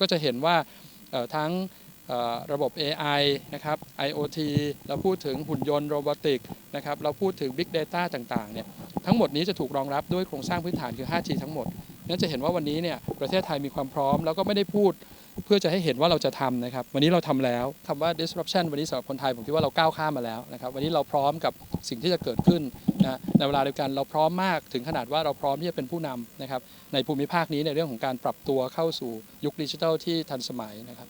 ก็จะเห็นว่าทั้งระบบ AI นะครับ IoT เราพูดถึงหุ่นยนต์โรบอติกนะครับเราพูดถึง Big Data ต่างๆเนี่ยทั้งหมดนี้จะถูกรองรับด้วยโครงสร้างพื้นฐานคือ 5G ทั้งหมด นั่นจะเห็นว่าวันนี้เนี่ยประเทศไทยมีความพร้อม แล้วก็ไม่ได้พูด เพื่อจะให้เห็นว่าเราจะทำนะครับ วันนี้เราทำแล้วคำว่า disruption วันนี้สำหรับคนไทยผมคิดว่าเราก้าวข้ามมาแล้วนะครับ วันนี้เราพร้อมกับสิ่งที่จะเกิดขึ้นนะในเวลาเดียวกันเราพร้อมมากถึงขนาดว่าเราพร้อมที่จะเป็นผู้นำนะครับในภูมิภาคนี้ในเรื่องของการปรับตัวเข้าสู่ยุคดิจิทัลที่ทันสมัยนะครับ